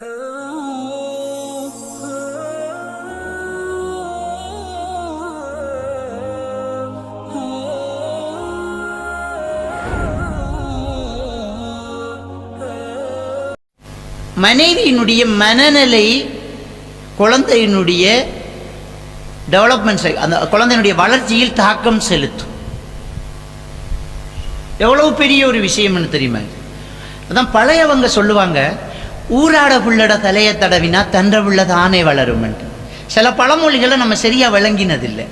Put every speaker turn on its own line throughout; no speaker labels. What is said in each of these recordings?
மனைவியினுடைய மனநிலை குழந்தையினுடைய டெவலப்மெண்ட் அந்த குழந்தையினுடைய வளர்ச்சியில் தாக்கம் செலுத்தும். எவ்வளவு பெரிய ஒரு விஷயம்னு தெரியுமா? அதான் பழையவங்க சொல்லுவாங்க ஊராட புள்ளட தலையை தடவினா தன்ற புள்ள தானே வளரும் சில பழமொழிகளை நம்ம சரியாக விளங்கினதில்லை.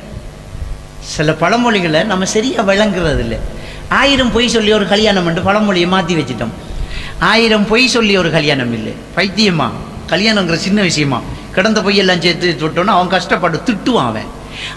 சில பழமொழிகளை நம்ம சரியாக விளங்குறதில்லை. ஆயிரம் பொய் சொல்லி ஒரு கல்யாணம் பண்ணிட்டு பழமொழியை மாற்றி வச்சிட்டோம். ஆயிரம் பொய் சொல்லி ஒரு கல்யாணம் இல்லை. பைத்தியமா? கல்யாணங்கிற சின்ன விஷயமா? கிடந்த பொய்யெல்லாம் சேர்த்து தொட்டோன்னா அவன் கஷ்டப்பட்டு திட்டுவான் அவன்.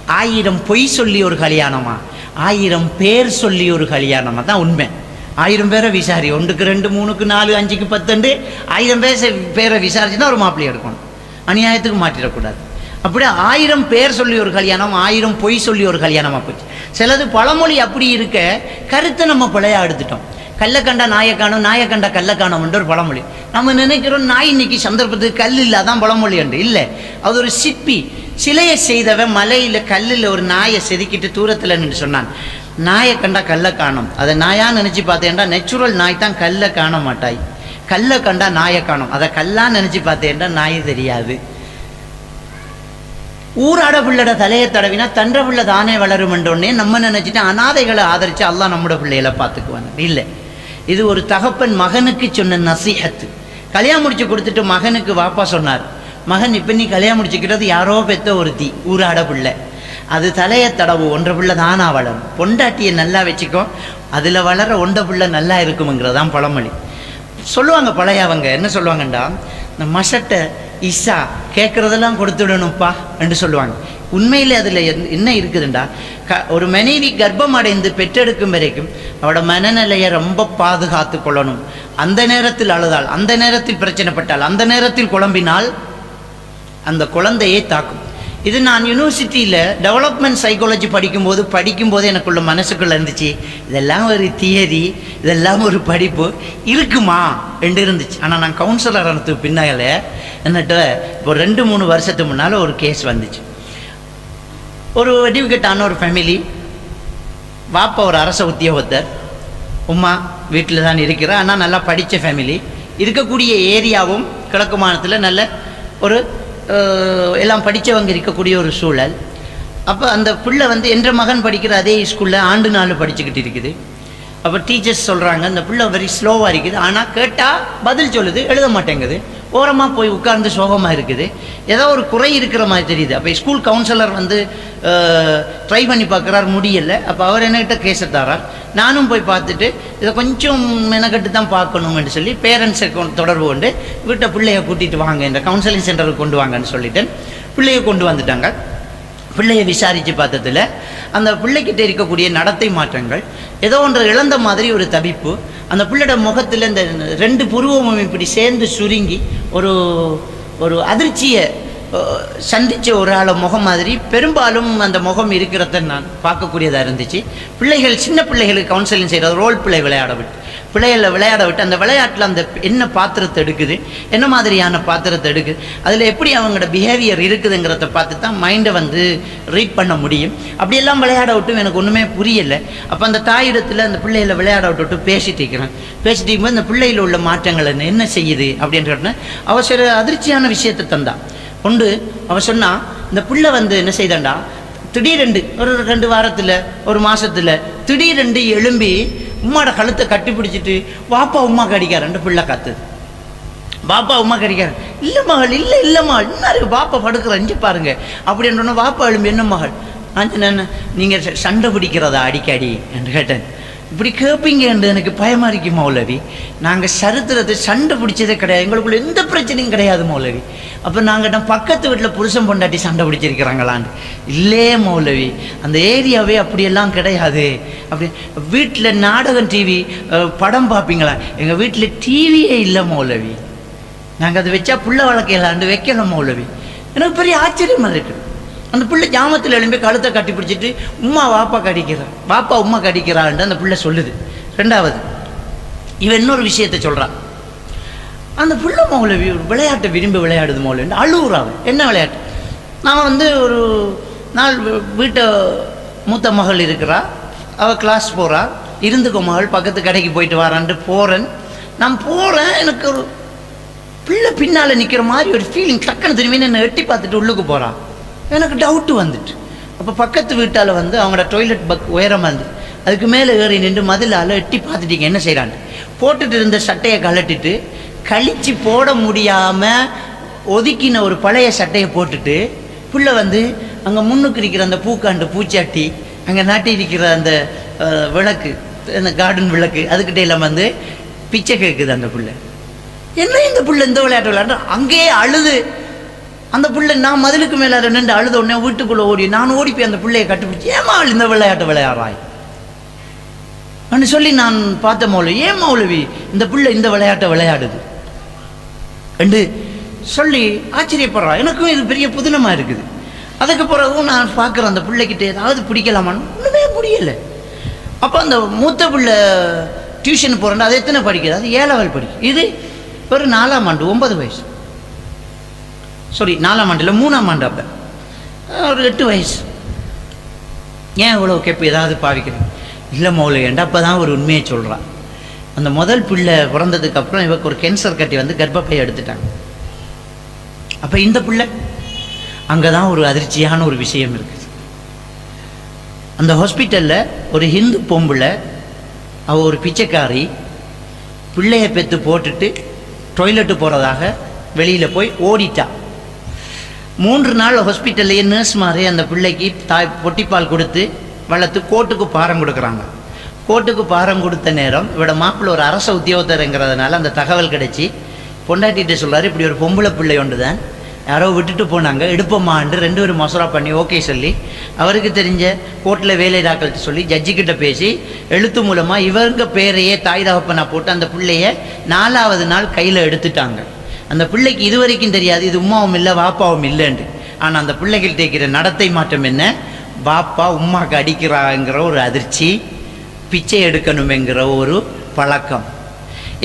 ஆயிரம் பொய் சொல்லி ஒரு கல்யாணமா? ஆயிரம் பேர் சொல்லி ஒரு கல்யாணமாக தான் உண்மை. ஆயிரம் பேரை விசாரி. ஒன்றுக்கு ரெண்டு மூணுக்கு நாலு அஞ்சுக்கு பத்தண்டு. ஆயிரம் பேர் பேரை பேரை விசாரிச்சுன்னா ஒரு மாப்பிள்ளை எடுக்கணும். அநியாயத்துக்கு மாற்றிடக்கூடாது. அப்படியே ஆயிரம் பேர் சொல்லி ஒரு கல்யாணம் ஆயிரம் பொய் சொல்லி ஒரு கல்யாணமாக போச்சு. சிலது பழமொழி அப்படி இருக்க கருத்தை நம்ம பிழையா எடுத்துட்டோம். கல்லை கண்டா நாயை காணும் நாயை கண்டா கல்லை காணும்ன்ற ஒரு பழமொழி. நம்ம நினைக்கிறோம் நாய் இன்னைக்கு சந்தர்ப்பத்துக்கு கல் இல்லை அதான் பழமொழி என்று. இல்லை. அது ஒரு சிற்பி சிலையை செய்தவன் மலையில் கல்லில் ஒரு நாயை செதுக்கிட்டு தூரத்தில் நின்று சொன்னான். நாயை கண்டா கல்லை காணும். அதை நாயா நினச்சி பார்த்தேன்டா நெச்சுரல் நாய் தான் கல்லை காண மாட்டாய். கல்லை கண்டா நாயை காணும். அதை கல்லா நினச்சி பார்த்தேன்டா நாயை தெரியாது. ஊராட பிள்ளட தலையை தடவினா தன்ற பிள்ளை தானே வளருமென்றோடனே நம்ம நினச்சிட்டு அனாதைகளை ஆதரித்து அல்லாஹ் நம்மளோட பிள்ளைகளை பார்த்துக்குவாங்க இல்லை. இது ஒரு தகப்பன் மகனுக்கு சொன்ன நசிஹத்து. கல்யாணம் முடிச்சு கொடுத்துட்டு மகனுக்கு வாப்பா சொன்னார். மகன் இப்போ நீ கல்யாணம் முடிச்சுக்கிறது யாரோ பெத்த ஒருத்தி ஊராட பிள்ளை. அது தலையை தடவு ஒன்ற பிள்ளை தானா வளரும். பொண்டாட்டியை நல்லா வச்சுக்கோ அதில் வளர ஒன்ற பிள்ளை நல்லா இருக்குமுங்கிறதான் பழமொழி. சொல்லுவாங்க பழையவங்க என்ன சொல்லுவாங்கண்டா? இந்த மசட்டை இசா கேட்குறதெல்லாம் கொடுத்துடணும்ப்பா என்று சொல்லுவாங்க. உண்மையில் அதில் என்ன இருக்குதுண்டா? க ஒரு மனைவி கர்ப்பம் அடைந்து பெற்றெடுக்கும் வரைக்கும் அவளோட மனநிலையை ரொம்ப பாதுகாத்து கொள்ளணும். அந்த நேரத்தில் அழுதால் அந்த நேரத்தில் பிரச்சனைப்பட்டால் அந்த நேரத்தில் குழம்பினால் அந்த குழந்தையை தாக்கும். இது நான் யூனிவர்சிட்டியில் டெவலப்மெண்ட் சைக்காலஜி படிக்கும்போது படிக்கும்போது எனக்குள்ள மனசுக்குள்ளே இருந்துச்சு. இதெல்லாம் ஒரு தியரி இதெல்லாம் ஒரு படிப்பு. இருக்குமா? என்று இருந்துச்சு. ஆனால் நான் கவுன்சிலர் ஆனதுக்கு பின்னால என்னட்ட இப்போ ரெண்டு மூணு வருஷத்துக்கு முன்னால் ஒரு கேஸ் வந்துச்சு. ஒரு எடிவுகேட்டான ஒரு ஃபேமிலி வாப்பா ஒரு அரச உத்தியோகத்தர். உம்மா வீட்டில் தான் இருக்கிறா ஆனால் நல்லா படித்த ஃபேமிலி இருக்கக்கூடிய ஏரியாவும் கிழக்கு மாநிலத்தில் நல்ல ஒரு எல்லாம் படித்தவங்க இருக்கக்கூடிய ஒரு சூழல். அப்போ அந்த பிள்ளை வந்து என்ற மகன் படிக்கிற அதே ஸ்கூலில் ஆண்டு நாள் படிச்சுக்கிட்டு இருக்குது. அப்போ டீச்சர்ஸ் சொல்கிறாங்க அந்த பிள்ளை வெரி ஸ்லோவாக இருக்குது. ஆனால் கேட்டால் பதில் சொல்லுது எழுத மாட்டேங்குது. ஓரமாக போய் உட்கார்ந்து சோகமாக இருக்குது. ஏதோ ஒரு குறை இருக்கிற மாதிரி தெரியுது. அப்போ ஸ்கூல் கவுன்சிலர் வந்து ட்ரை பண்ணி பார்க்குறார் முடியல. அப்போ அவர் என்கிட்ட கேஸை தாரார். நானும் போய் பார்த்துட்டு இதை கொஞ்சம் மெனக்கட்டு தான் பார்க்கணும்னு சொல்லி பேரண்ட்ஸை தொடர்பு கொண்டு வீட்டை பிள்ளைய கூட்டிகிட்டு வாங்க இந்த கவுன்சிலிங் சென்டருக்கு கொண்டு வாங்கன்னு சொல்லிட்டு பிள்ளைய கொண்டு வந்துட்டாங்க. பிள்ளையை விசாரித்து பார்த்ததுல அந்த பிள்ளைக்கிட்ட இருக்கக்கூடிய நடத்தை மாற்றங்கள் ஏதோ ஒன்று இழந்த மாதிரி ஒரு தவிப்பு அந்த பிள்ளையோட முகத்தில் இந்த ரெண்டு புருவமும் இப்படி சேர்ந்து சுருங்கி ஒரு ஒரு அதிர்ச்சியை சந்தித்த ஒரு ஆள முகம் மாதிரி பெரும்பாலும் அந்த முகம் இருக்கிறத நான் பார்க்கக்கூடியதாக இருந்துச்சு. பிள்ளைகள் சின்ன பிள்ளைகளுக்கு கவுன்சிலிங் செய்கிறது ரோல் பிள்ளை விளையாட விட்டு பிள்ளைகளை விளையாட விட்டு அந்த விளையாட்டில் அந்த என்ன பாத்திரத்தை எடுக்குது? என்ன மாதிரியான பாத்திரத்தை எடுக்குது? அதில் எப்படி அவங்களோட பிஹேவியர் இருக்குதுங்கிறத பார்த்து தான் மைண்டை வந்து ரீட் பண்ண முடியும். அப்படியெல்லாம் விளையாட விட்டும் எனக்கு ஒன்றுமே புரியலை. அப்போ அந்த தாயிடத்தில் அந்த பிள்ளைகளை விளையாட விட்டுட்டு பேசிட்டு இருக்கிறேன். பேசிட்டு இருக்கும்போது அந்த பிள்ளையில் உள்ள மாற்றங்கள் என்ன? என்ன செய்யுது? அப்படின்னு சொன்ன அவசர சில அதிர்ச்சியான விஷயத்தை தந்தான். கொண்டு அவள் சொன்னால் இந்த பிள்ளை வந்து என்ன செய்தாண்டா? திடீரெண்டு ஒரு ரெண்டு வாரத்தில் ஒரு மாதத்தில் திடீரெண்டு எழும்பி உம்மாட கழுத்தை கட்டி பிடிச்சிட்டு வாப்பா உம்மா கடிக்காரன்ட்டு பிள்ளை காத்து பாப்பா உமா கடிக்காரு இல்லை மகள் இல்லை இல்லை மகள் என்ன பாப்பா படுக்கிற அஞ்சு பாருங்க. அப்படின்னு வாப்பா எழும்பி என்ன மகள்? நான் சொன்னேன் நீங்கள் சண்டை பிடிக்கிறதா அடிக்கடி? என்று கேட்டேன். இப்படி கேட்பீங்க என்று எனக்கு பயமா இருக்கு மௌலவி. நாங்கள் சரித்திரத்தை சண்டை பிடிச்சதே கிடையாது. எங்களுக்குள்ள எந்த பிரச்சனையும் கிடையாது மௌலவி. அப்போ நாங்கள் பக்கத்து வீட்டில் புருஷன் பொண்டாட்டி சண்டை பிடிச்சிருக்கிறாங்களான்னு இல்லையே மௌலவி. அந்த ஏரியாவே அப்படியெல்லாம் கிடையாது. அப்படி வீட்டில் நாடகம் டிவி படம் பார்ப்பீங்களா? எங்கள் வீட்டில் டிவியே இல்லை மௌலவி. நாங்கள் அதை வச்சா புள்ள வளர்க்கலான்னு வைக்கணும் மௌலவி. எனக்கு பெரிய ஆச்சரியமாக இருக்குது அந்த பிள்ளை ஜாமத்தில் எழும்பி கழுத்தை கட்டி பிடிச்சிட்டு உம்மா வாப்பா கடிக்கிறா வாப்பா உம்மா கடிக்கிறான்ட்டு அந்த பிள்ளை சொல்லுது. ரெண்டாவது இவன் இன்னொரு விஷயத்தை சொல்கிறான் அந்த பிள்ளை மௌலவி விளையாட்டை விரும்பி விளையாடுது மௌலவி அழுகுறாங்க என்ன விளையாட்டு? நான் வந்து ஒரு நாள் வீட்டை மூத்த மகள் இருக்கிறா. அவள் கிளாஸ் போகிறா இருந்துக்கோ மகள் பக்கத்து கடைக்கு போயிட்டு வரான்ட்டு போகிறேன் நான் போகிறேன் எனக்கு ஒரு பிள்ளை பின்னால் நிற்கிற மாதிரி ஒரு ஃபீலிங் டக்குன்னு திரும்பி என்னை எட்டி பார்த்துட்டு உள்ளுக்கு போகிறான் எனக்கு டவுட்டு வந்துட்டு. அப்போ பக்கத்து வீட்டால் வந்து அவங்களோட டொய்லெட் பக் உயரமாக வந்து அதுக்கு மேலே ஏறி நின்று மதிலால் எட்டி பார்த்துட்டீங்க என்ன செய்கிறாங்க போட்டுட்டு இருந்த சட்டையை கலட்டிட்டு கழிச்சு போட முடியாமல் ஒதுக்கின ஒரு பழைய சட்டையை போட்டுட்டு புள்ள வந்து அங்கே முன்னுக்கு இருக்கிற அந்த பூக்காண்டு பூச்சாட்டி அங்கே நாட்டி இருக்கிற அந்த விளக்கு அந்த கார்டன் விளக்கு அதுக்கிட்டே எல்லாம் வந்து பிச்சை கேட்குது அந்த புள்ள. என்ன இந்த புள்ள இந்த விளையாட்டு விளையாடு அங்கேயே அழுது. அந்த பிள்ளை நான் மதிலுக்கு மேலே நின்று அழுத உடனே வீட்டுக்குள்ளே ஓடி நான் ஓடி போய் அந்த பிள்ளையை கட்டுப்பிடிச்சு ஏமா இந்த விளையாட்டு விளையாடுறாய்? அப்படின்னு சொல்லி நான் பார்த்த மௌலவி ஏன் மௌலவி இந்த பிள்ளை இந்த விளையாட்டை விளையாடுது? என்று சொல்லி ஆச்சரியப்படுறா. எனக்கும் இது பெரிய புதினமாக இருக்குது. அதுக்கு பிறகும் நான் பார்க்குறேன் அந்த பிள்ளைக்கிட்ட ஏதாவது பிடிக்கலாமான்னு ஒன்றுமே முடியலை. அப்போ அந்த மூத்த பிள்ளை டியூஷன் போகிறேன் அது எத்தனை படிக்கிறது அது ஏழாவது படிக்கும் இது ஒரு நாலாம் ஆண்டு ஒன்பது வயசு. சாரி நாலாம் ஆண்டில் மூணாம் ஆண்டு அப்போ. ஒரு எட்டு வயசு. ஏன் இவ்வளோ கேப்பு ஏதாவது பாவிக்கிறேன்? இல்லை மௌல ஏண்டா அப்போ தான் ஒரு உண்மையை சொல்கிறான் அந்த முதல் பிள்ளை பிறந்ததுக்கப்புறம் இவக்கு ஒரு கேன்சர் கட்டி வந்து கர்ப்பப்பையை எடுத்துட்டாங்க. அப்போ இந்த பிள்ளை? அங்கே தான் ஒரு அதிர்ச்சியான ஒரு விஷயம் இருக்குது. அந்த ஹாஸ்பிட்டலில் ஒரு ஹிந்து பொம்பளை அவள் ஒரு பிச்சைக்காரி பிள்ளையை பெற்று போட்டுட்டு டொய்லெட்டு போகிறதாக வெளியில் போய் ஓடிட்டா. மூன்று நாள் ஹாஸ்பிட்டல்லையே நர்ஸ் மாதிரி அந்த பிள்ளைக்கு தாய் பொட்டிப்பால் கொடுத்து வளர்த்து கோர்ட்டுக்கு பாரம் கொடுக்குறாங்க. கோர்ட்டுக்கு பாரம் கொடுத்த நேரம் இவட மாப்பிள்ள ஒரு அரச உத்தியோகத்தருங்கிறதுனால அந்த தகவல் கிடைச்சி பொண்டாட்டிகிட்ட சொல்கிறார் இப்படி ஒரு பொம்பளை பிள்ளை ஒன்று தான் யாரோ விட்டுட்டு போனாங்க எடுப்போமான்னு ரெண்டு பேரும் மசோரா பண்ணி ஓகே சொல்லி அவருக்கு தெரிஞ்ச கோர்ட்டில் வேலை தாக்கல்ட்டு சொல்லி ஜட்ஜிக்கிட்ட பேசி எழுத்து மூலமாக இவருங்க பேரையே தாய் தகப்பனா போட்டு அந்த பிள்ளைய நாலாவது நாள் கையில் எடுத்துட்டாங்க. அந்த பிள்ளைக்கு இது வரைக்கும் தெரியாது இது உமாவும் இல்லை வாப்பாவும் இல்லைன்ட்டு. ஆனால் அந்த பிள்ளைகள் இருக்கிற நடத்தை மாற்றம் என்ன? பாப்பா உமாக்கு அடிக்கிறாங்கிற ஒரு அதிர்ச்சி பிச்சை எடுக்கணுமெங்கிற ஒரு பழக்கம்.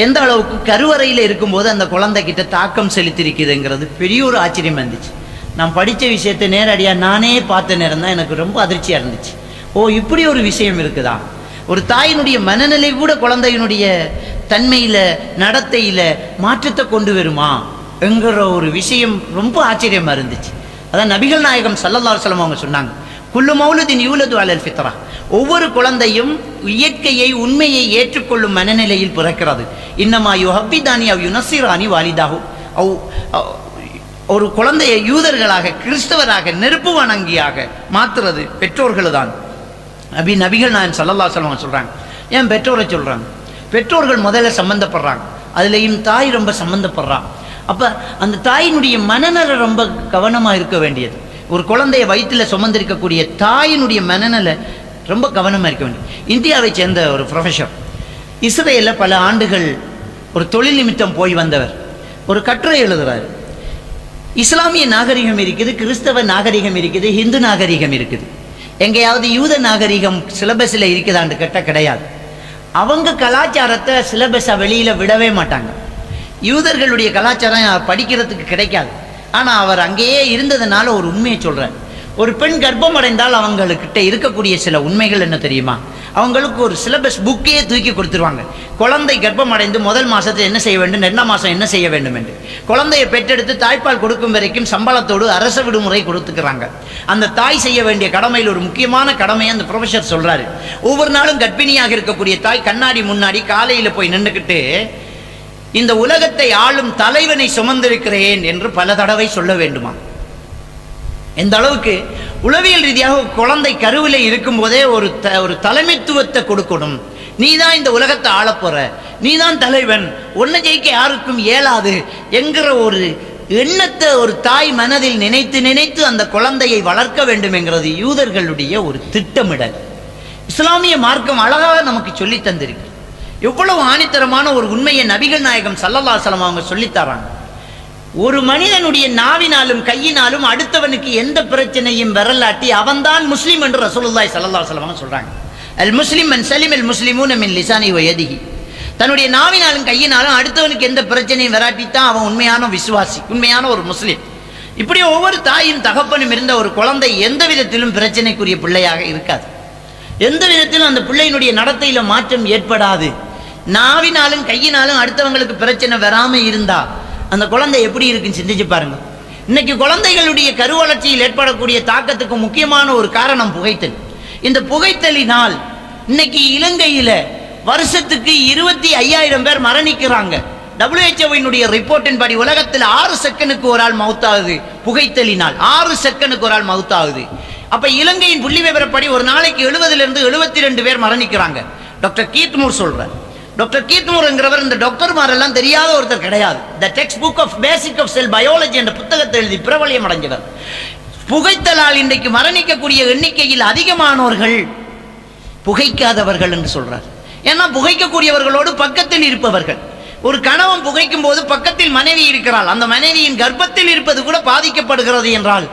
எந்த அளவுக்கு கருவறையில் இருக்கும்போது அந்த குழந்தைகிட்ட தாக்கம் செலுத்திருக்குதுங்கிறது பெரிய ஒரு ஆச்சரியமாக இருந்துச்சு நான் படித்த விஷயத்தை நேரடியாக நானே பார்த்த நேரம் தான் எனக்கு ரொம்ப அதிர்ச்சியாக இருந்துச்சு. ஓ இப்படி ஒரு விஷயம் இருக்குதா? ஒரு தாயினுடைய மனநிலை கூட குழந்தையினுடைய தன்மையில் நடத்தையில் மாற்றத்தை கொண்டு வருமா? என்கிற ஒரு விஷயம் ரொம்ப ஆச்சரியமா இருந்துச்சு. அதான் நபிகள் நாயகம் சல்லல்லா சொல்லம் அவங்க சொன்னாங்க. குல்லு மௌலுதின் யூலது அலல் ஃபித்ரா. ஒவ்வொரு குழந்தையும் இயற்கையை உண்மையை ஏற்றுக்கொள்ளும் மனநிலையில் பிறக்கிறது. இன்னமா யு ஹப்பிதானி அவ் யுனசிரானி வாலிதாகும் அவ் ஒரு குழந்தையை யூதர்களாக கிறிஸ்தவராக நெருப்பு வணங்கியாக மாத்துறது பெற்றோர்கள் தான் நபி நபிகள் நாயன் சல்லல்லா சொல்லுவாங்க சொல்கிறாங்க ஏன் பெற்றோரை சொல்கிறாங்க பெற்றோர்கள் முதல்ல சம்மந்தப்படுறாங்க அதுலேயும் தாய் ரொம்ப சம்மந்தப்படுறான் அப்போ அந்த தாயினுடைய மனநல ரொம்ப கவனமாக இருக்க வேண்டியது. ஒரு குழந்தைய வயிற்றில் சுமந்திருக்கக்கூடிய தாயினுடைய மனநல ரொம்ப கவனமாக இருக்க வேண்டியது. இந்தியாவை சேர்ந்த ஒரு ப்ரொஃபஸர் இஸ்ரேலில் பல ஆண்டுகள் ஒரு தொழில் நிமித்தம் போய் வந்தவர். ஒரு கட்டுரை எழுதுகிறார் இஸ்லாமிய நாகரிகம் இருக்குது கிறிஸ்தவ நாகரிகம் இருக்குது ஹிந்து நாகரிகம் இருக்குது. எங்கேயாவது யூத நாகரிகம் சிலபஸில் இருக்குதான்னு கேட்டால் கிடையாது. அவங்க கலாச்சாரத்தை சிலபஸை வெளியில் விடவே மாட்டாங்க. யூதர்களுடைய கலாச்சாரம் படிக்கிறதுக்கு கிடைக்காது. ஆனால் அவர் அங்கேயே இருந்ததுனால ஒரு உண்மையை சொல்கிறார் ஒரு பெண் கர்ப்பம் அடைந்தால் அவங்களுக்கிட்ட இருக்கக்கூடிய சில உண்மைகள் என்ன தெரியுமா? அவங்களுக்கு ஒரு சிலபஸ் புக்கே தூக்கி கொடுத்துருவாங்க. குழந்தை கர்ப்பம் அடைந்து முதல் மாதத்தில் என்ன செய்ய வேண்டும்? ரெண்டாம் மாதம் என்ன செய்ய வேண்டும் என்று. குழந்தையை பெற்றெடுத்து தாய்ப்பால் கொடுக்கும் வரைக்கும் சம்பளத்தோடு அரச விடுமுறை கொடுத்துக்கிறாங்க. அந்த தாய் செய்ய வேண்டிய கடமையில் ஒரு முக்கியமான கடமையை அந்த ப்ரொஃபஸர் சொல்கிறாரு ஒவ்வொரு நாளும் கர்ப்பிணியாக இருக்கக்கூடிய தாய் கண்ணாடி முன்னாடி காலையில் போய் நின்றுக்கிட்டு இந்த உலகத்தை ஆளும் தலைவனை சுமந்திருக்கிறேன் என்று பல தடவை சொல்ல வேண்டுமா? எந்த அளவுக்கு உளவியல் ரீதியாக ஒரு குழந்தை கருவிலே இருக்கும்போதே ஒரு த ஒரு தலைமைத்துவத்தை கொடுக்கணும். நீ தான் இந்த உலகத்தை ஆளப்போற நீ தான் தலைவன். ஒன்றை ஜெயிக்க யாருக்கும் இயலாது என்கிற ஒரு எண்ணத்தை ஒரு தாய் மனதில் நினைத்து நினைத்து அந்த குழந்தையை வளர்க்க வேண்டும் என்கிறது யூதர்களுடைய ஒரு திட்டமிடல். இஸ்லாமிய மார்க்கம் அழகாக நமக்கு சொல்லி தந்திருக்கு. எவ்வளவு ஆணித்தரமான ஒரு உண்மையை நபிகள் நாயகம் சல்லல்லா சலம் அவங்க சொல்லித் தராங்க. ஒரு மனிதனுடைய நாவினாலும் கையினாலும் அடுத்தவனுக்கு எந்த பிரச்சனையும் வரலாட்டி அவன்தான் முஸ்லீம் என்று ரசூலுல்லாய் சல்லா அலைஹி சொல்கிறாங்க சொல்றாங்க. அல் முஸ்லிம் அன் சலிம் அல் முஸ்லிமூன மின் லிசானி வயதிகி தன்னுடைய நாவினாலும் கையினாலும் அடுத்தவனுக்கு எந்த பிரச்சனையும் வராட்டித்தான் அவன் உண்மையான விசுவாசி உண்மையான ஒரு முஸ்லீம். இப்படி ஒவ்வொரு தாயும் தகப்பனும் இருந்த ஒரு குழந்தை எந்த விதத்திலும் பிரச்சனைக்குரிய பிள்ளையாக இருக்காது. எந்த விதத்திலும் அந்த பிள்ளையினுடைய நடத்தையில் மாற்றம் ஏற்படாது. நாவினாலும் கையினாலும் அடுத்தவங்களுக்கு பிரச்சனை வராமல் இருந்தா அந்த குழந்தை எப்படி இருக்குன்னு சிந்திச்சு பாருங்க. இன்னைக்கு குழந்தைகளுடைய கருவளர்ச்சியில் ஏற்படக்கூடிய தாக்கத்துக்கு முக்கியமான ஒரு காரணம் புகைத்தல். இந்த புகைத்தலினால் இன்னைக்கு இலங்கையில வருஷத்துக்கு இருபத்தி ஐயாயிரம் பேர் மரணிக்கிறாங்க. டபிள்யூஹெச்ஓவினுடைய ரிப்போர்ட்டின் படி உலகத்தில் ஆறு செகண்டுக்கு ஒரு ஆள் மவுத்தாகுது புகைத்தலினால். ஆறு செகண்டுக்கு ஒரு ஆள் மவுத்தாகுது. அப்ப இலங்கையின் புள்ளி விவரப்படி ஒரு நாளைக்கு எழுபதுல இருந்து எழுபத்தி ரெண்டு பேர் மரணிக்கிறாங்க. டாக்டர் கீத்மூர் சொல்றார். டாக்டர் கீத்மூர்ங்கிறவர் இந்த டாக்டர்மாரெல்லாம் தெரியாத ஒருத்தர் கிடையாது. The text book of basic of cell biology என்ற புத்தகத்தை எழுதி பிரபலியம் அடைஞ்சவர். புகைத்தலால் இன்றைக்கு மரணிக்கக்கூடிய எண்ணிக்கையில் அதிகமானோர்கள் புகைக்காதவர்கள் என்று சொல்றார். ஏன்னா புகைக்கக்கூடியவர்களோடு பக்கத்தில் இருப்பவர்கள். ஒரு கணவன் புகைக்கும் போது பக்கத்தில் மனைவி இருக்கிறாள். அந்த மனைவியின் கர்ப்பத்தில் இருப்பது கூட பாதிக்கப்படுகிறது என்றால்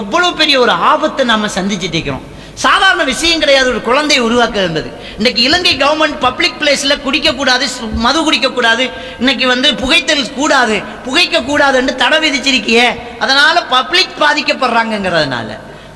எவ்வளவு பெரிய ஒரு ஆபத்தை நம்ம சந்திச்சுட்டு இருக்கிறோம் சாதாரண விஷயம் கிடையாது ஒரு குழந்தையை உருவாக்க இருந்தது இன்னைக்கு இலங்கை கவர்மெண்ட் பப்ளிக் பிளேஸில் குடிக்கக்கூடாது மது குடிக்கக்கூடாது இன்றைக்கி இன்னைக்கு வந்து புகைத்தல் கூடாது புகைக்கக்கூடாதுன்னு தடை விதிச்சிருக்கியே அதனால் பப்ளிக் பாதிக்கப்படுறாங்கங்கிறதுனால.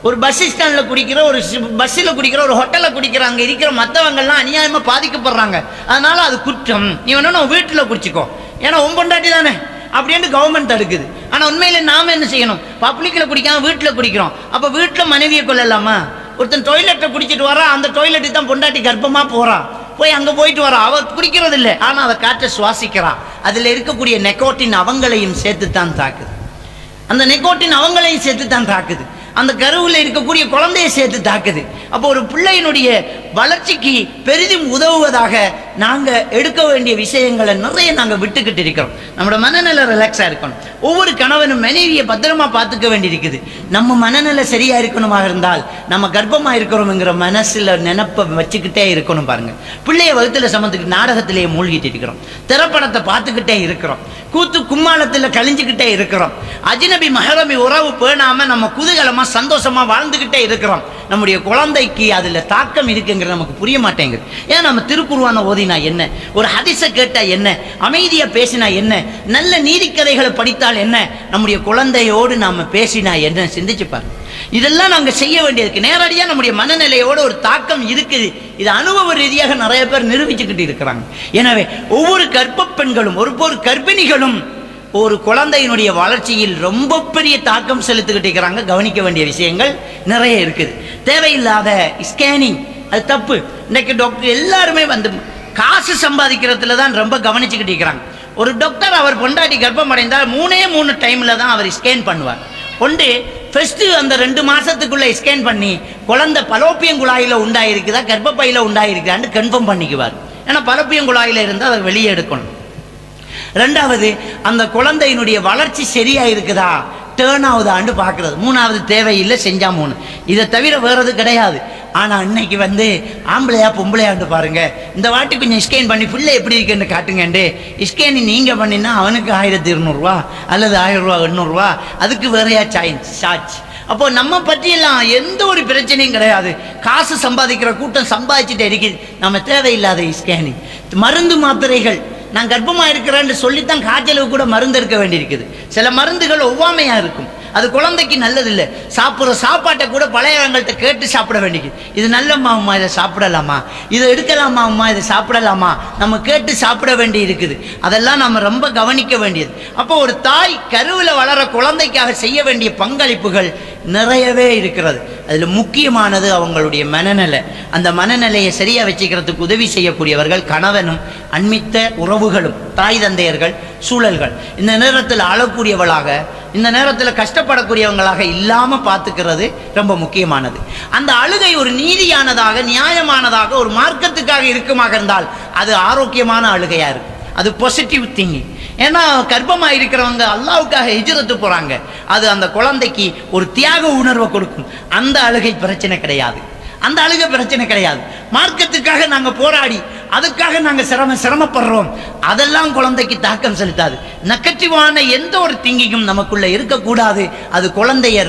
ஒரு பஸ் ஸ்டாண்டில் குடிக்கிற ஒரு பஸ்ஸில் குடிக்கிற ஒரு ஹோட்டலில் குடிக்கிற அங்கே இருக்கிற மற்றவங்கள்லாம் அநியாயமாக பாதிக்கப்படுறாங்க. அதனால் அது குற்றம். நீ வேணும் வீட்டில் குடிச்சிக்கோ. ஏன்னா உன் பொண்டாட்டி தானே. அப்படின்ட்டு கவர்மெண்ட் தடுக்குது. ஆனால் உண்மையில் நாம் என்ன செய்யணும்? பப்ளிக்கில் குடிக்காம வீட்டில் குடிக்கிறோம். அப்போ வீட்டில் மனைவியை கொள்ளலாமா ஒருத்தன் டொய்லெட்டை குடிச்சிட்டு வரான் அந்த டொய்லெட்டு தான் பொண்டாட்டி கர்ப்பமாக போகிறான் போய் அங்கே போயிட்டு வரான் அவர் குடிக்கிறது இல்லை ஆனால் அதை காற்றை சுவாசிக்கிறான் அதில் இருக்கக்கூடிய நெக்கோட்டின் அவங்களையும் சேர்த்து தான் தாக்குது. அந்த நெக்கோட்டின் அவங்களையும் சேர்த்து தான் தாக்குது. அந்த கருவில் இருக்கக்கூடிய குழந்தையை சேர்த்து தாக்குது. அப்போ ஒரு பிள்ளையினுடைய வளர்ச்சிக்கு பெரிதும் உதவுவதாக நாங்கள் எடுக்க வேண்டிய விஷயங்களை நிறைய நாங்கள் விட்டுக்கிட்டு இருக்கிறோம். நம்மளோட மனநிலை ரிலாக்ஸாக இருக்கணும். ஒவ்வொரு கணவனும் மனைவியை பத்திரமா பார்த்துக்க வேண்டியிருக்குது. நம்ம மனநிலை சரியா இருக்கணுமாக இருந்தால் நம்ம கர்ப்பமாக இருக்கிறோம்ங்கிற மனசுல நினப்பை வச்சுக்கிட்டே இருக்கணும் பாருங்க. பிள்ளைய வகுத்துல சமத்துக்கு நாடகத்திலேயே மூழ்கிட்டு இருக்கிறோம். திரைப்படத்தை பார்த்துக்கிட்டே இருக்கிறோம். கூத்து கும்மாளத்தில் கழிஞ்சுக்கிட்டே இருக்கிறோம். அஜினபி மஹரமி உறவு பேணாமல் நம்ம குதூகலமாக சந்தோஷமா வாழ்ந்துக்கிட்டே இருக்கிறோம். நம்முடைய குழந்தைக்கு அதில் தாக்கம் இருக்குங்க அப்படிங்கிறது நமக்கு புரிய மாட்டேங்குது. ஏன் நம்ம திருக்குருவான ஓதினா என்ன? ஒரு ஹதிசை கேட்டா என்ன? அமைதியை பேசினா என்ன? நல்ல நீதிக்கதைகளை படித்தால் என்ன? நம்முடைய குழந்தையோடு நாம பேசினா என்ன? சிந்திச்சு பாருங்க. இதெல்லாம் நாங்க செய்ய வேண்டியதுக்கு நேரடியா நம்முடைய மனநிலையோட ஒரு தாக்கம் இருக்குது. இது அனுபவ ரீதியாக நிறைய பேர் நிரூபிச்சுக்கிட்டு இருக்கிறாங்க. எனவே ஒவ்வொரு கர்ப்ப பெண்களும் ஒவ்வொரு கர்ப்பிணிகளும் ஒரு குழந்தையினுடைய வளர்ச்சியில் ரொம்ப பெரிய தாக்கம் செலுத்திக்கிட்டு இருக்கிறாங்க. கவனிக்க வேண்டிய விஷயங்கள் நிறைய இருக்குது. தேவையில்லாத ஸ்கேனிங் அது தப்பு. இன்னைக்கு டாக்டர் எல்லாருமே வந்து காசு சம்பாதிக்கிறதுல தான் ரொம்ப கவனிச்சுக்கிட்டு இருக்கிறாங்க. ஒரு டாக்டர் அவர் பொண்டாட்டி கர்ப்பம் அடைந்தால் மூணே மூணு டைமில் தான் அவர் ஸ்கேன் பண்ணுவார். ஒன்று ஃபஸ்ட்டு அந்த ரெண்டு மாதத்துக்குள்ளே ஸ்கேன் பண்ணி குழந்தை பலோப்பியம் குழாயில் உண்டாயிருக்குதா கர்ப்பப்பையில் உண்டாயிருக்குதான்னு கன்ஃபார்ம் பண்ணிக்குவார். ஏன்னா பலோப்பியம் குழாயில் இருந்தால் அதை வெளியே எடுக்கணும். ரெண்டாவது அந்த குழந்தையினுடைய வளர்ச்சி சரியாக இருக்குதா டேர்ன் ஆகுதான்னு பார்க்குறது. மூணாவது தேவையில்லை செஞ்சால் மூணு. இதை தவிர வேறது கிடையாது. ஆனால் இன்னைக்கு வந்து ஆம்பளையா பொம்பளையாண்டு பாருங்கள் இந்த வாட்டி கொஞ்சம் ஸ்கேன் பண்ணி பிள்ளை எப்படி இருக்குன்னு காட்டுங்கண்டு. ஸ்கேன் நீங்கள் பண்ணினா அவனுக்கு ஆயிரத்தி இருநூறுவா அல்லது ஆயிரம் ரூபா எண்ணூறுரூவா அதுக்கு வேறையா சார்ஜ் சார்ஜ் அப்போ நம்ம பற்றியெல்லாம் எந்த ஒரு பிரச்சனையும் கிடையாது. காசு சம்பாதிக்கிற கூட்டம் சம்பாதிச்சுட்டு இருக்குது நம்ம தேவையில்லாத ஸ்கேனிங் மருந்து மாத்திரைகள் நான் கர்ப்பமாக இருக்கிறேன்னு சொல்லித்தான் காய்ச்சலுக்கு கூட மருந்து இருக்க வேண்டியிருக்குது. சில மருந்துகள் ஒவ்வாமையாக இருக்கும். அது குழந்தைக்கு நல்லதில்லை. சாப்பிட்ற சாப்பாட்டை கூட பழையவங்கள்ட்ட கேட்டு சாப்பிட வேண்டியது இது நல்லம்மா அம்மா இதை சாப்பிடலாமா? இதை எடுக்கலாமா அம்மா இதை சாப்பிடலாமா? நம்ம கேட்டு சாப்பிட வேண்டி இருக்குது அதெல்லாம் நம்ம ரொம்ப கவனிக்க வேண்டியது. அப்போ ஒரு தாய் கருவில் வளர குழந்தைக்காக செய்ய வேண்டிய பங்களிப்புகள் நிறையவே இருக்கிறது. அதில் முக்கியமானது அவங்களுடைய மனநிலை. அந்த மனநிலையை சரியாக வச்சுக்கிறதுக்கு உதவி செய்யக்கூடியவர்கள் கணவனும் அண்மித்த உறவுகளும் தாய் தந்தையர்கள் சூழல்கள். இந்த நேரத்தில் அழக்கூடியவளாக இந்த நேரத்தில் கஷ்டப்படக்கூடியவங்களாக இல்லாமல் பார்த்துக்கிறது ரொம்ப முக்கியமானது. அந்த அழுகை ஒரு நீதியானதாக நியாயமானதாக ஒரு மார்க்கத்துக்காக இருக்குமாக இருந்தால் அது ஆரோக்கியமான அழுகையாக இருக்கும். அது பாசிட்டிவ் திங்கிங் ஏன்னா கர்ப்பமாக இருக்கிறவங்க அல்லாவுக்காக ஹிஜ்ரத்து போகிறாங்க அது அந்த குழந்தைக்கு ஒரு தியாக உணர்வை கொடுக்கும். அந்த அழுகை பிரச்சனை கிடையாது. அந்த அழுகை பிரச்சனை கிடையாது. மார்க்கத்துக்காக நாங்கள் போராடி அதுக்காக நாங்கள் சிரம சிரமப்படுறோம். அதெல்லாம் குழந்தைக்கு தாக்கம் செலுத்தாது. நெகட்டிவான எந்த ஒரு திங்கிங்கும் நமக்குள்ளே இருக்கக்கூடாது. அது குழந்தைய